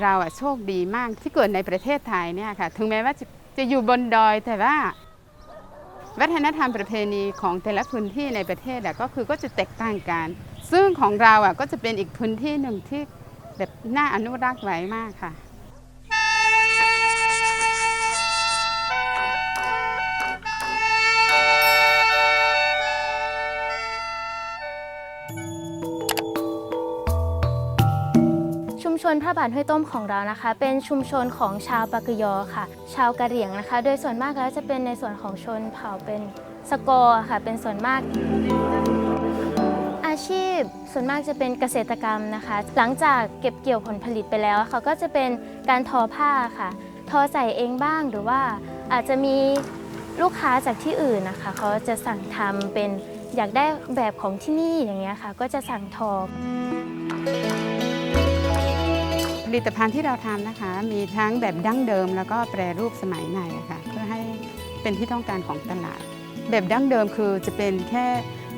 เราอะโชคดีมากที่เกิดในประเทศไทยเนี่ยค่ะ ถึงแม้ว่าจะจะอยู่บนดอยแต่ว่า วัฒนธรรมประเพณีของแต่ละพื้นที่ในประเทศอะก็คือก็จะแตกต่างกัน ซึ่งของเราอะก็จะเป็นอีกพื้นที่หนึ่งที่แบบน่าอนุรักษ์ไว้มากค่ะ ชนพระบาทห้วยต้มของเรานะคะ เป็นชุมชนของชาวปากยอค่ะ ชาวกะเหรี่ยงนะคะ โดยส่วนมากแล้วจะเป็นในส่วนของชนเผ่าเป็นสกอร์ค่ะ เป็นส่วนมาก อาชีพส่วนมากจะเป็นเกษตรกรรมนะคะ หลังจากเก็บเกี่ยวผลผลิตไปแล้วเขาก็จะเป็นการทอผ้าค่ะ ทอใส่เองบ้างหรือว่าอาจจะมีลูกค้าจากที่อื่นนะคะ เขาจะสั่งทำเป็นอยากได้แบบของที่นี่อย่างเงี้ยค่ะ ก็จะสั่งทอ ลิตภัณฑ์ที่เราทำนะคะ มีทั้งแบบดั้งเดิม แล้วก็แปรรูปสมัยใหม่ค่ะเพื่อให้เป็นที่ต้องการของตลาด แบบดั้งเดิมคือจะเป็นแค่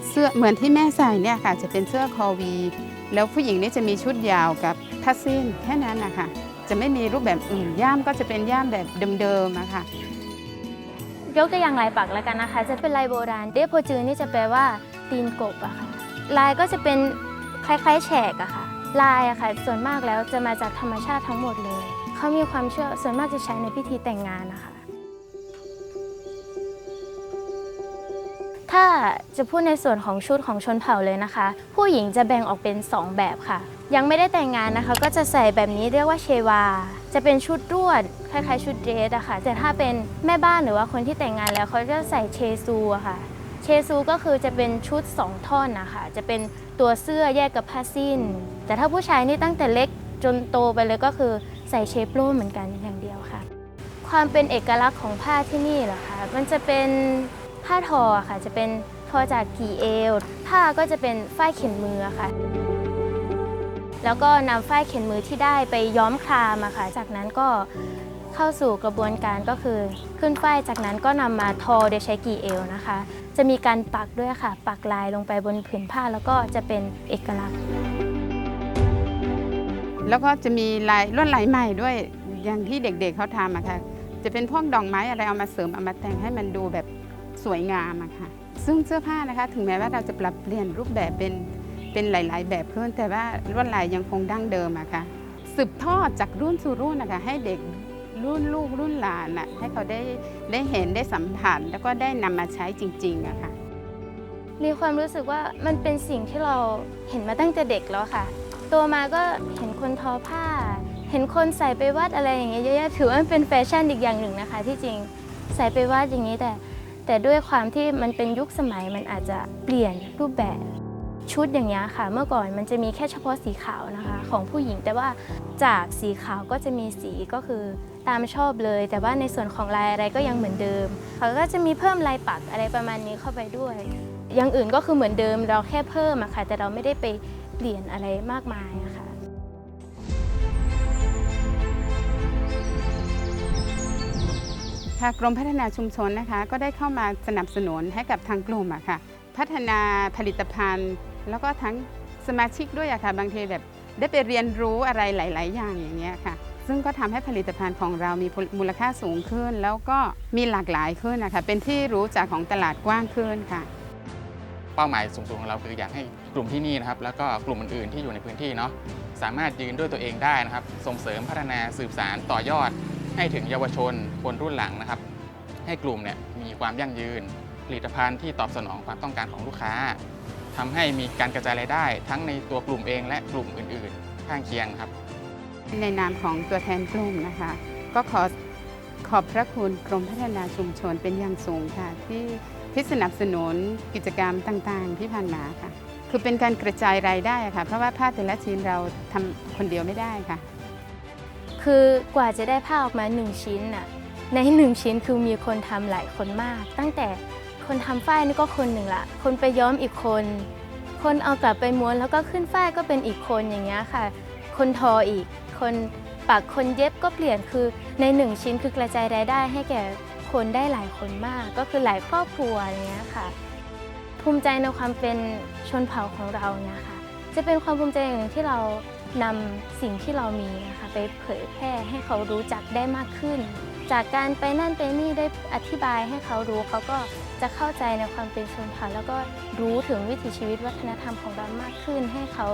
เสื้อเหมือนที่แม่ใส่เนี่ยค่ะ จะเป็นเสื้อคอวี แล้วผู้หญิงนี่จะมีชุดยาวกับผ้าสิ้นแค่นั้นนะคะจะไม่มีรูปแบบอื่นย่ามก็จะเป็นย่ามแบบเดิมๆอะค่ะยกตัวอย่างลายปักแล้วกันนะคะ จะเป็นลายโบราณเดโพจือนี่จะแปลว่าตีนกบอะค่ะลายก็จะเป็นคล้ายๆแฉกอะค่ะ ลายอะค่ะส่วนมากแล้วจะมาจากธรรมชาติทั้งหมดเลย เขามีความเชื่อส่วนมากจะใช้ในพิธีแต่งงานนะคะ ถ้าจะพูดในส่วนของชุดของชนเผ่าเลยนะคะ ผู้หญิงจะแบ่งออกเป็น 2 แบบค่ะ ยังไม่ได้แต่งงานนะคะ ก็จะใส่แบบนี้เรียกว่าเชวา จะเป็นชุดรวดคล้ายๆชุดเดรสอะค่ะแต่ถ้าเป็นแม่บ้านหรือว่าคนที่แต่งงานแล้วเขาจะใส่เชซูอะค่ะ เชซูก็คือจะเป็นชุด 2 ท่อนนะคะจะเป็นตัวเสื้อแยกกับผ้าสิ้น แต่ถ้าผู้ชายนี่ตั้งแต่เล็กจนโตไปเลยก็คือใส่เชฟโรเหมือนกันอย่างเดียวค่ะ ความเป็นเอกลักษณ์ของผ้าที่นี่เหรอคะมันจะเป็นผ้าทอค่ะ จะเป็นทอจากกี่เอวผ้าก็จะเป็นฝ้ายเข็นมือค่ะ แล้วก็นำฝ้ายเข็นมือที่ได้ไปย้อมครามอะค่ะ จากนั้นก็ เข้าสู่กระบวนการก็คือ ขึ้นฝ้ายจากนั้นก็นำมาทอโดยใช้กี่เอวนะคะ จะมีการปักด้วยค่ะ ปักลายลงไปบนผืนผ้าแล้วก็จะเป็นเอกลักษณ์ แล้วก็จะมีลายลวดลายใหม่ด้วยอย่างที่เด็กๆเขาทำอะค่ะ จะเป็นพวกดอกไม้อะไรเอามาเสริมเอามาแต่งให้มันดูแบบสวยงามอะค่ะ ซึ่งเสื้อผ้านะคะถึงแม้ว่าเราจะปรับเปลี่ยนรูปแบบเป็นเป็นหลาย ๆ แบบขึ้นแต่ว่าลวดลายยังคงดั้งเดิมอะค่ะสืบทอดจากรุ่นสู่รุ่นนะคะให้เด็ก รุ่นลูกรุ่นหลานอะให้เขาได้ได้เห็นได้สัมผัสแล้วก็ได้นำมาใช้จริงๆอะค่ะ มีความรู้สึกว่ามันเป็นสิ่งที่เราเห็นมาตั้งแต่เด็กแล้วค่ะ โตมาก็เห็นคนทอผ้า เห็นคนใส่ไปวัดอะไรอย่างเงี้ยเยอะแยะถือว่ามันเป็นแฟชั่นอีกอย่างหนึ่งนะคะ ที่จริงใส่ไปวัดอย่างนี้แต่ แต่ด้วยความที่มันเป็นยุคสมัยมันอาจจะเปลี่ยนรูปแบบชุดอย่างเงี้ยค่ะ เมื่อก่อนมันจะมีแค่เฉพาะสีขาวนะคะ ของผู้หญิงแต่ว่าจากสีขาวก็จะมีสีก็คือ ตามชอบเลย แต่ว่าในส่วนของลายอะไรก็ยังเหมือนเดิม เขาก็จะมีเพิ่มลายปักอะไรประมาณนี้เข้าไปด้วย อย่างอื่นก็คือเหมือนเดิมเราแค่เพิ่มอะค่ะ แต่เราไม่ได้ไปเปลี่ยนอะไรมากมายอะค่ะกรมพัฒนาชุมชนนะคะก็ได้เข้ามาสนับสนุนให้กับทางกลุ่มอะค่ะ พัฒนาผลิตภัณฑ์ แล้วก็ทั้งสมาชิกด้วยอะค่ะ บางทีแบบได้ไปเรียนรู้อะไรหลาย ๆ อย่างอย่างเงี้ยค่ะ ซึ่งก็ทำให้ผลิตภัณฑ์ของเรามีมูลค่าสูงขึ้น แล้วก็มีหลากหลายขึ้นนะคะเป็นที่รู้จักของตลาดกว้างขึ้นค่ะ เป้าหมายสูงสุดของเราคืออยากให้กลุ่มที่นี่นะครับ แล้วก็กลุ่มอื่นๆที่อยู่ในพื้นที่เนาะสามารถยืนด้วยตัวเองได้นะครับ ส่งเสริมพัฒนาสืบสารต่อยอด ให้ถึงเยาวชนคนรุ่นหลังนะครับ ให้กลุ่มเนี่ยมีความยั่งยืน ผลิตภัณฑ์ที่ตอบสนองความต้องการของลูกค้าทำให้มีการกระจายรายได้ ทั้งในตัวกลุ่มเองและกลุ่มอื่น ๆ ข้างเคียงครับ ในนามของตัวแทนกลุ่มนะคะ ก็ขอขอบพระคุณกรมพัฒนาชุมชนเป็นอย่างสูงค่ะ ที่ที่สนับสนุนกิจกรรมต่างๆ ที่ผ่านมาค่ะ คือเป็นการกระจายรายได้ค่ะ เพราะว่าผ้าแต่ละชิ้นเราทำคนเดียวไม่ได้ค่ะ คือกว่าจะได้ผ้าออกมาหนึ่งชิ้นน่ะในหนึ่งชิ้นคือมีคนทำหลายคนมาก ตั้งแต่คนทำฝ้ายนี่ก็คนหนึ่งละคนไปย้อมอีกคน คนเอากลับไปม้วนแล้วก็ขึ้นฝ้ายก็เป็นอีกคนอย่างเงี้ยค่ะ คนทออีก คนปักคนเย็บก็เปลี่ยนคือในหนึ่งชิ้นคือกระจายรายได้ให้แก่คนได้หลายคนมาก ก็คือหลายครอบครัวอย่างเงี้ยค่ะ ภูมิใจในความเป็นชนเผ่าของเราเนี่ยค่ะจะเป็นความภูมิใจอย่างหนึ่งที่เรานำสิ่งที่เรามีนะคะไปเผยแพร่ให้เขารู้จักได้มากขึ้น จากการไปนั่นไปนี่ได้อธิบายให้เขารู้เขาก็จะเข้าใจในความเป็นชนเผ่าแล้วก็รู้ถึงวิถีชีวิตวัฒนธรรมของเรามากขึ้น ให้เขา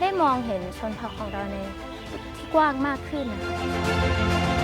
ได้มองเห็นชนเผ่าของเราใน ว้างมากขึ้นนะคะ